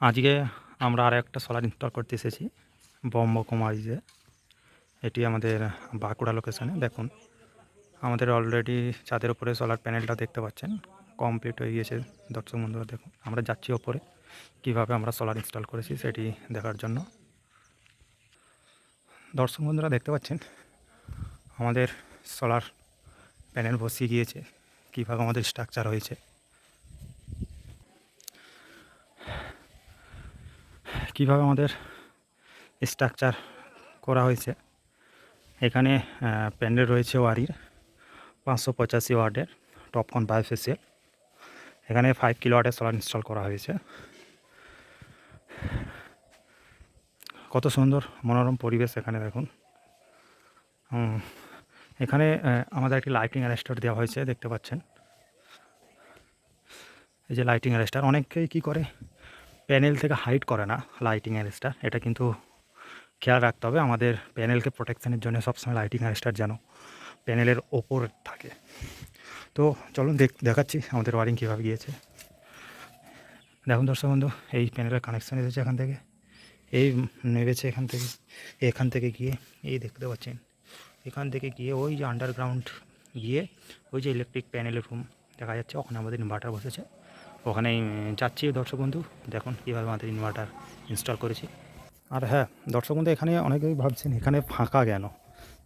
আজকে আমরা আর একটা সোলার ইনস্টল করতে এসেছি ব্রহ্মকুমারীতে এটি আমাদের বাঁকুড়া লোকেশানে দেখুন, আমাদের অলরেডি ছাদের উপরে সোলার প্যানেলটা দেখতে পাচ্ছেন। কমপ্লিট হয়ে গিয়েছে। দর্শক বন্ধুরা, দেখুন, আমরা যাচ্ছি ওপরে। কীভাবে আমরা সোলার ইনস্টল করেছি সেটি দেখার জন্য। দর্শক বন্ধুরা, দেখতে পাচ্ছেন? আমাদের সোলার প্যানেল বসিয়ে গিয়েছে। কীভাবে আমাদের স্ট্রাকচার হয়েছে। কীভাবে আমাদের স্ট্রাকচার করা হয়েছে। এখানে প্যান্ডেল রয়েছে ওয়ারির, পাঁচশো পঁচাশি ওয়ার্ডের টপকন বায়োফেসিয়াল এখানে ফাইভ কিলো ওয়ার্ডের সোলার ইনস্টল করা হয়েছে। কত সুন্দর মনোরম পরিবেশ এখানে দেখুন। এখানে আমাদের একটি লাইটিং অ্যারেস্টার দেওয়া হয়েছে, দেখতে পাচ্ছেন। এই যে লাইটিং অ্যারেস্টার অনেকেই কী করে প্যানেল থেকে হাইট করে না লাইটিং অ্যারেস্টার এটা কিন্তু খেয়াল রাখতে হবে, আমাদের প্যানেলকে প্রোটেকশানের জন্য সবসময় লাইটিং অ্যারেস্টার যেন প্যানেলের ওপর থাকে। তো চলুন দেখ, দেখাচ্ছি আমাদের ওয়ারিং কীভাবে গিয়েছে। দেখুন দর্শক বন্ধু, এই প্যানেলের কানেকশান এসেছে এখান থেকে, এই নেমেছে এখান থেকে এখান থেকে গিয়ে, এই দেখতে পাচ্ছেন, এখান থেকে গিয়ে ওই যে আন্ডারগ্রাউন্ড গিয়ে ওই যে ইলেকট্রিক প্যানেলের রুম দেখা যাচ্ছে, ওখানে আমাদের ইনভার্টার বসেছে। ওখানেই যাচ্ছি দর্শক বন্ধু। দেখুন কীভাবে আমাদের ইনভার্টার ইনস্টল করেছি। আর হ্যাঁ দর্শক বন্ধু, এখানে অনেকেই ভাবছেন, এখানে ফাঁকা কেন?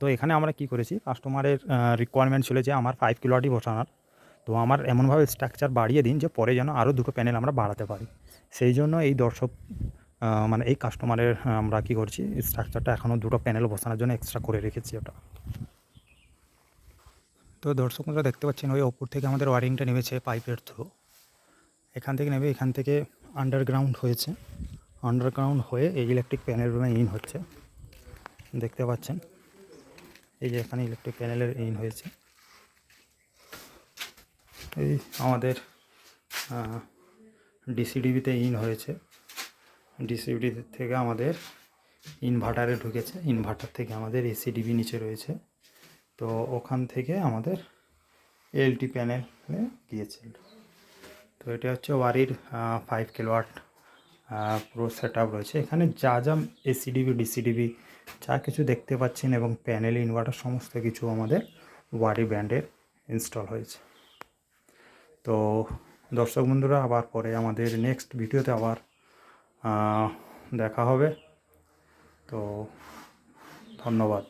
তো এখানে আমরা কি করেছি কাস্টমারের রিকোয়ারমেন্ট ছিল যে আমার ফাইভ কিলোয়াটি বসানোর। তো আমার এমনভাবে স্ট্রাকচার বাড়িয়ে দিন যে পরে যেন আরও দুটো প্যানেল আমরা বাড়াতে পারি। সেই জন্য এই দর্শক মানে এই কাস্টমারের আমরা কি করছি স্ট্রাকচারটা এখনও দুটো প্যানেল বসানোর জন্য এক্সট্রা করে রেখেছি ওটা। তো দর্শক বন্ধুরা, দেখতে পাচ্ছেন, ওই ওপর থেকে আমাদের ওয়ারিংটা নেমেছে পাইপের থ্রু এখান থেকে নেবে, এখান থেকে আন্ডারগ্রাউন্ড হয়েছে। আন্ডারগ্রাউন্ড হয়ে এই ইলেকট্রিক প্যানেল রুমে ইন হচ্ছে। দেখতে পাচ্ছেন? এই যে এখানে ইলেকট্রিক প্যানেলের ইন হয়েছে। এই আমাদের ডিসিডিবিতে ইন হয়েছে। ডিসিডি থেকে আমাদের ইনভার্টারে ঢুকেছে। ইনভার্টার থেকে আমাদের এসিডিবি নিচে রয়েছে। তো ওখান থেকে আমাদের এলটি প্যানেলে গিয়েছে তো এটা হচ্ছে ওয়ারির ফাইভ কিলোয়াট পুরো সেট রয়েছে। এখানে যা যা এসিডিবি ডিসিডিবি যা কিছু দেখতে পাচ্ছেন এবং প্যানেল ইনভার্টার সমস্ত কিছু আমাদের ওয়ারি ব্র্যান্ডের ইনস্টল হয়েছে। তো দর্শক বন্ধুরা, আবার পরে আমাদের নেক্সট ভিডিওতে আবার দেখা হবে। তো ধন্যবাদ।